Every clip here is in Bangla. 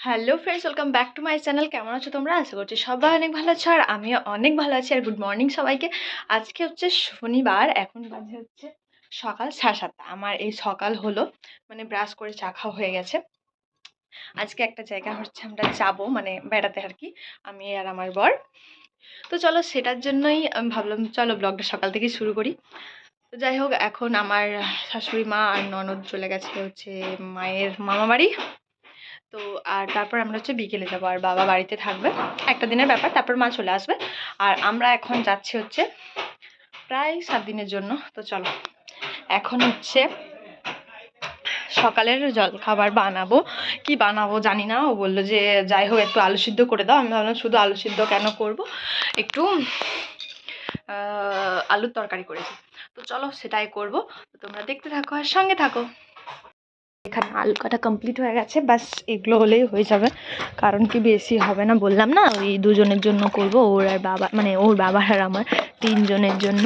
Hello friends welcome back to my channel কেমন আছো তোমরা? আশা করছি সবাই অনেক ভালো আছো আর আমিও অনেক ভালো আছি। আর গুড মর্নিং সবাইকে। আজকে হচ্ছে শনিবার, এখন বাজে হচ্ছে সকাল সাড়ে সাতটা। আমার এই সকাল হলো মানে ব্রাশ করে চা খাওয়া হয়ে গেছে। আজকে একটা জায়গা হচ্ছে আমরা যাব মানে বেড়াতে আর কি, আমি আর আমার বর। তো চলো সেটার জন্যই আমি ভাবলাম, চলো ব্লগটা সকাল থেকেই শুরু করি। তো যাই হোক, এখন আমার শাশুড়ি মা আর ননদ চলে গেছে হচ্ছে মায়ের মামা বাড়ি তো আর তারপর আমরা হচ্ছে বিকেলে যাব, আর বাবা বাড়িতে থাকবে। একটা দিনের ব্যাপার, তারপর মা চলে আসবে। আর আমরা এখন যাচ্ছি হচ্ছে প্রায় সাত দিনের জন্য। তো চলো, এখন হচ্ছে সকালের জল খাবার বানাবো। কি বানাবো জানি না, ও বলল যে, যাই হোক, একটু আলু সিদ্ধ করে দাও। আমি ভাবলাম, শুধু আলু সিদ্ধ কেন করব? একটু আলুর তরকারি করেছি। তো চলো, সেটাই করব। তোমরা দেখতে থাকো, আর সঙ্গে থাকো। এখানে আলু কাটা কমপ্লিট হয়ে গেছে বাস এগুলো হলেই হয়ে যাবে। কারণ কি বেশি হবে না বললাম না? ওই দুজনের জন্য করব, ওর আর বাবা মানে ওর বাবার আর আমার তিনজনের জন্য।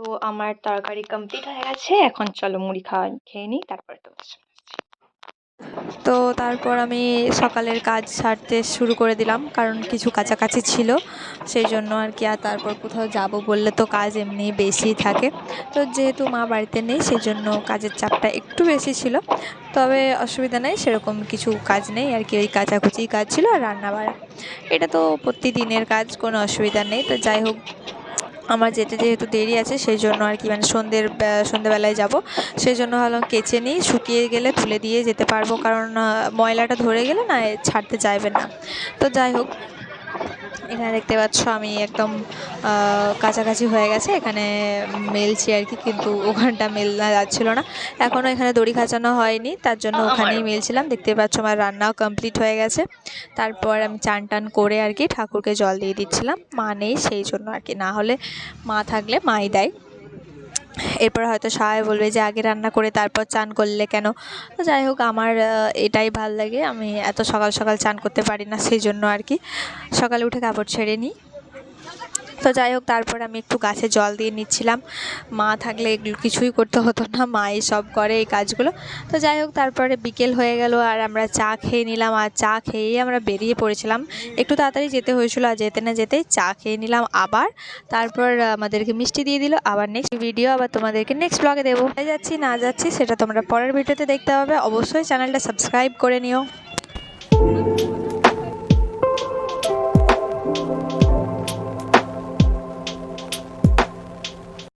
তো আমার তরকারি কমপ্লিট হয়ে গেছে। এখন চলো মুড়ি খাওয়া খেয়ে নিই, তারপরে তো তো তারপর আমি সকালের কাজ সারতে শুরু করে দিলাম, কারণ কিছু কাছাকাছি ছিল। সেই জন্য আর কি, আর তারপর কোথাও যাব বললে তো কাজ এমনি বেশি থাকে। তো যেহেতু মা বাড়িতে নেই, সেই জন্য কাজের চাপটা একটু বেশি ছিল। তবে অসুবিধা নেই, সেরকম কিছু কাজ নেই। আর কি, ওই কাচাকুচি কাজ ছিল আর রান্না বাড়া এটা তো প্রতিদিনের কাজ, কোনো অসুবিধা নেই। তো যাই হোক আমার যেতে যেহেতু দেরি আছে সেই জন্য আর কি মানে সন্ধ্যের সন্ধ্যেবেলায় যাব। সেই জন্য ভাবলাম কেচে নিই, শুকিয়ে গেলে তুলে দিয়ে যেতে পারব। কারণ ময়লাটা ধরে গেলে না ছাড়তে চাইবে না। তো যাই হোক এখানে দেখতে পাচ্ছ আমি একদম কাছাকাছি হয়ে গেছে। এখানে মেলছি আর কি কিন্তু ওখানটা মেল না যাচ্ছিল না। এখনও এখানে দড়ি খাঁচানো হয়নি তার জন্য ওখানেই মেলছিলাম। দেখতে পাচ্ছ আমার রান্নাও কমপ্লিট হয়ে গেছে। তারপর আমি চান টান করে আর কি ঠাকুরকে জল দিয়ে দিচ্ছিলাম। মা নেই সেই জন্য আর কি। না হলে মা থাকলে মাই দেয়। এরপর হয়তো সবাই বলবে যে আগে রান্না করে তারপর চান করলে কেন? তো যাই হোক, আমার এটাই ভালো লাগে। আমি এত সকাল সকাল চান করতে পারি না, সেই জন্য আর কি। সকালে উঠে কাপড় ছেড়ে নিই। তো যাই হোক, তারপর আমি একটু গাছে জল দিয়ে নিচ্ছিলাম। মা থাকলে এগুলো কিছুই করতে হতো না, মাই সব করে এই কাজগুলো। তো যাই হোক, তারপরে বিকেল হয়ে গেল আর আমরা চা খেয়ে নিলাম আর চা খেয়েই আমরা বেরিয়ে পড়েছিলাম। একটু তাড়াতাড়ি যেতে হয়েছিল আর যেতে না যেতে চা খেয়ে নিলাম আবার। তারপর আমাদেরকে মিষ্টি দিয়ে দিল। আবার নেক্সট ভিডিও আবার তোমাদেরকে নেক্সট ব্লগে দেবো। যাচ্ছি, না যাচ্ছি, সেটা তোমরা পরের ভিডিওতে দেখতে পাবে। অবশ্যই চ্যানেলটা সাবস্ক্রাইব করে নিও।